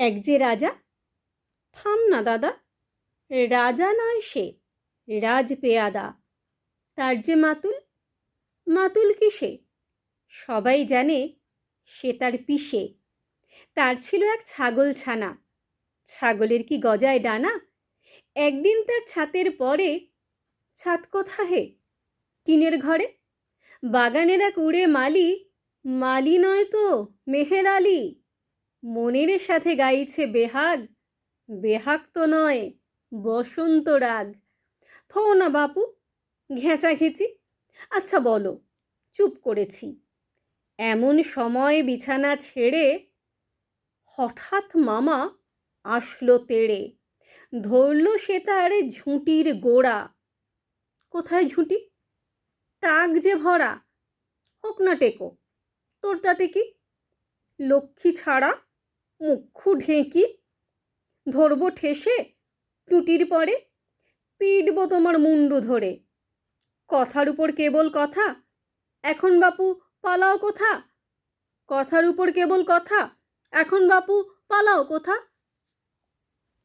এক যে রাজা? থাম না দাদা। রাজা নয় সে, রাজ পেয়াদা। তার যে মাতুল? মাতুল কিসে? সবাই জানে সে তার পিসে। তার ছিল এক ছাগল ছানা। ছাগলের কি গজায় ডানা? একদিন তার ছাতের পরে, ছাত কোথা হে? টিনের ঘরে? বাগানের এক উড়ে মালি মালি নয় তো, মেহের আলি। মনের সাথে গাইছে বেহাগ। বেহাগ তো নয়, বসন্ত রাগ। থো না বাপু, ঘেঁচা ঘেঁচি। আচ্ছা বলো, চুপ করেছি। এমন সময় বিছানা ছেড়ে হঠাৎ মামা আসলো তেড়ে। ধরল সে তার ঝুঁটির গোড়া। কোথায় ঝুঁটি? টাক যে ভরা। হোক না টেকো, তোর তাতে কি? লক্ষ্মী ছাড়া মুখু ঢেঁকি, ধরবো ঠেসে টুটির পরে, পিটব তোমার মুন্ডু ধরে। কথার উপর কেবল কথা, এখন বাপু পালাও কোথা? কথার উপর কেবল কথা, এখন বাপু পালাও কোথা?